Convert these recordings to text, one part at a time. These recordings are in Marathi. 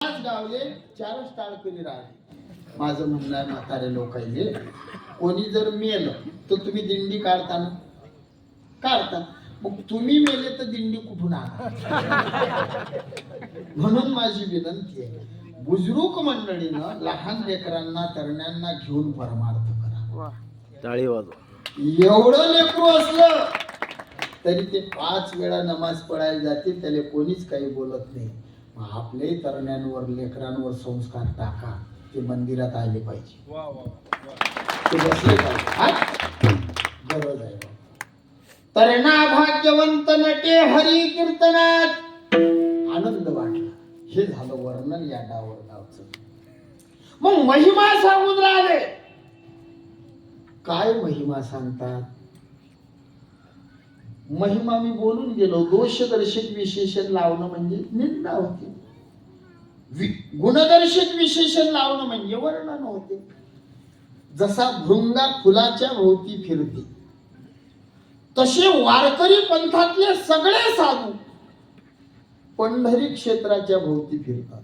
पाच गावले चारच टाळकरी राहिले. माझं म्हणणं आहे म्हातारे लोकांनी कोणी जर मेलं तर तुम्ही दिंडी काढता ना? काढता. मग तुम्ही मेले तर दिंडी कुठून आणा म्हणून माझी विनंती आहे बुजुर्ग मंडळीनं लहान लेकरांना तरण्यांना घेऊन परमार्थ करा. टाळी वाजवा. एवढं लेकरू असलं तरी ते पाच वेळा नमाज पडायला जातील त्याला कोणीच काही बोलत नाही. मग आपले तरण्यांवर लेकरांवर संस्कार टाका. ते मंदिरात आले पाहिजे. ते बसले पाहिजे. हा? गरज आहे. तरणा भाग्यवंत नटे हरी कीर्तनात आनंद वाटला. हे झालं वर्णन या डावर गावचं. मग महिमा सांगून राहिले. काय महिमा सांगतात? महिमा मी बोलून गेलो. दोषदर्शक विशेषण लावणं म्हणजे निंदा होते. गुणदर्शक विशेषण लावणं म्हणजे वर्णन होते. जसा भृंगा फुलाच्या भोवती फिरते. तसे वारकरी पंथातले सगळे साधू पंढरी क्षेत्राच्या भोवती फिरतात.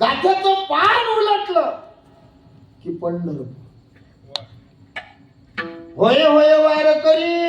गाथ्याचं पान उलटलं की पंढरपूर. होय होय वारकरी!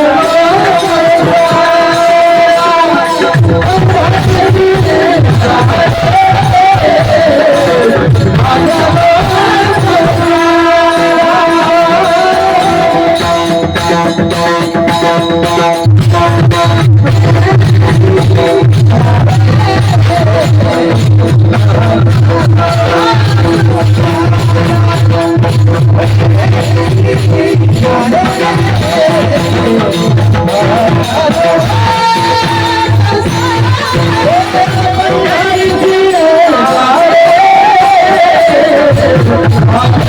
Thank you.